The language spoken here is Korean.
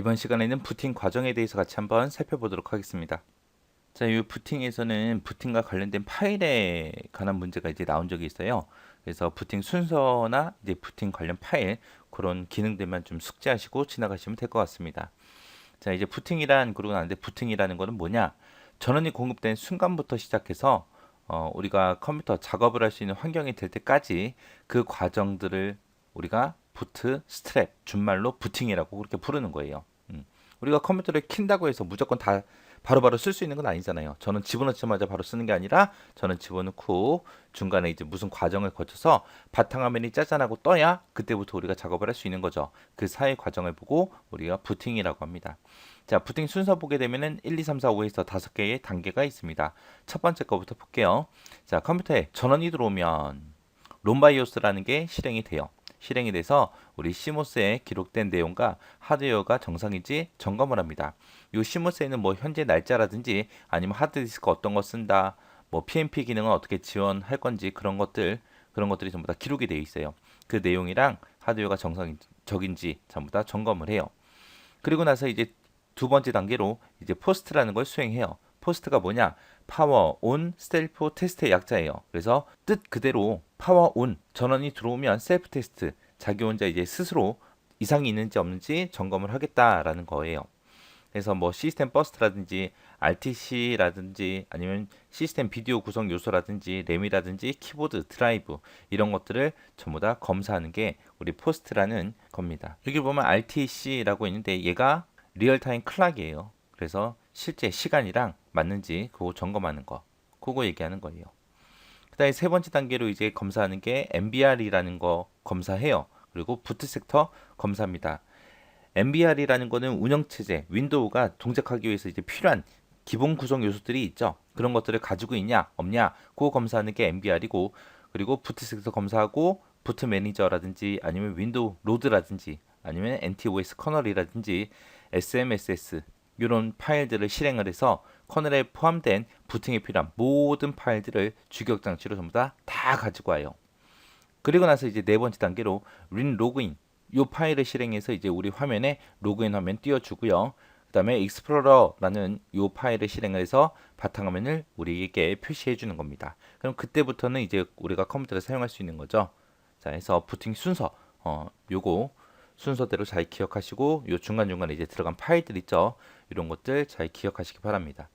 이번 시간에는 부팅 과정에 대해서 같이 한번 살펴보도록 하겠습니다. 자, 이 부팅에서는 부팅과 관련된 파일에 관한 문제가 이제 나온 적이 있어요. 그래서 부팅 순서나 이제 부팅 관련 파일 그런 기능들만 좀 숙지하시고 지나가시면 될 것 같습니다. 자, 이제 부팅이란 그러고 나는데 부팅이라는 거는 뭐냐? 전원이 공급된 순간부터 시작해서 어, 우리가 컴퓨터 작업을 할 수 있는 환경이 될 때까지 그 과정들을 우리가 부트, 스트랩, 준말로 부팅이라고 그렇게 부르는 거예요. 음. 우리가 컴퓨터를 킨다고 해서 무조건 다 바로바로 쓸 수 있는 건 아니잖아요. 저는 집어넣자마자 바로 쓰는 게 아니라 저는 집어넣고 중간에 이제 무슨 과정을 거쳐서 바탕화면이 짜잔하고 떠야 그때부터 우리가 작업을 할 수 있는 거죠. 그 사이 과정을 보고 우리가 부팅이라고 합니다. 자, 부팅 순서 보게 되면은 1, 2, 3, 4, 5에서 다섯 개의 단계가 있습니다. 첫 번째 거부터 볼게요. 자, 컴퓨터에 전원이 들어오면 롬바이오스라는 게 실행이 돼요. 실행이 돼서 우리 시모스에 기록된 내용과 하드웨어가 정상인지 점검을 합니다. 이 시모스에는 뭐 현재 날짜라든지 아니면 하드디스크 어떤 거 쓴다, 뭐 PMP 기능은 어떻게 지원할 건지 그런 것들 그런 것들이 전부 다 기록이 되어 있어요. 그 내용이랑 하드웨어가 정상적인지 전부 다 점검을 해요. 그리고 나서 이제 두 번째 단계로 이제 포스트라는 걸 수행해요. 포스트가 뭐냐? 파워 온 셀프 테스트의 약자예요. 그래서 뜻 그대로 파워 온 전원이 들어오면 셀프 테스트 자기 혼자 이제 스스로 이상이 있는지 없는지 점검을 하겠다라는 거예요. 그래서 뭐 시스템 버스트라든지 RTC라든지 아니면 시스템 비디오 구성 요소라든지 램이라든지 키보드 드라이브 이런 것들을 전부 다 검사하는 게 우리 포스트라는 겁니다. 여기 보면 RTC라고 있는데 얘가 리얼타임 클락이에요. 그래서 실제 시간이랑 맞는지 그거 점검하는 거. 그거 얘기하는 거예요. 그다음에 세 번째 단계로 이제 검사하는 게 MBR이라는 거 검사해요. 그리고 부트 섹터 검사합니다. MBR이라는 거는 운영 체제, 윈도우가 동작하기 위해서 이제 필요한 기본 구성 요소들이 있죠. 그런 것들을 가지고 있냐, 없냐, 그거 검사하는 게 MBR이고, 그리고 부트 섹터 검사하고 부트 매니저라든지 아니면 윈도우 로드라든지 아니면 NTOS 커널이라든지 SMSS 이런 파일들을 실행을 해서 커널에 포함된 부팅에 필요한 모든 파일들을 주격 장치로 전부 다 다 가지고 와요. 그리고 나서 이제 네 번째 단계로 린 로그인 이 파일을 실행해서 이제 우리 화면에 로그인 화면 띄워주고요. 그 다음에 익스플로러라는 이 파일을 실행을 해서 바탕화면을 우리에게 표시해 주는 겁니다. 그럼 그때부터는 이제 우리가 컴퓨터를 사용할 수 있는 거죠. 자, 해서 부팅 순서, 어, 요거 순서대로 잘 기억하시고 요 중간중간에 이제 들어간 파일들 있죠. 이런 것들 잘 기억하시기 바랍니다.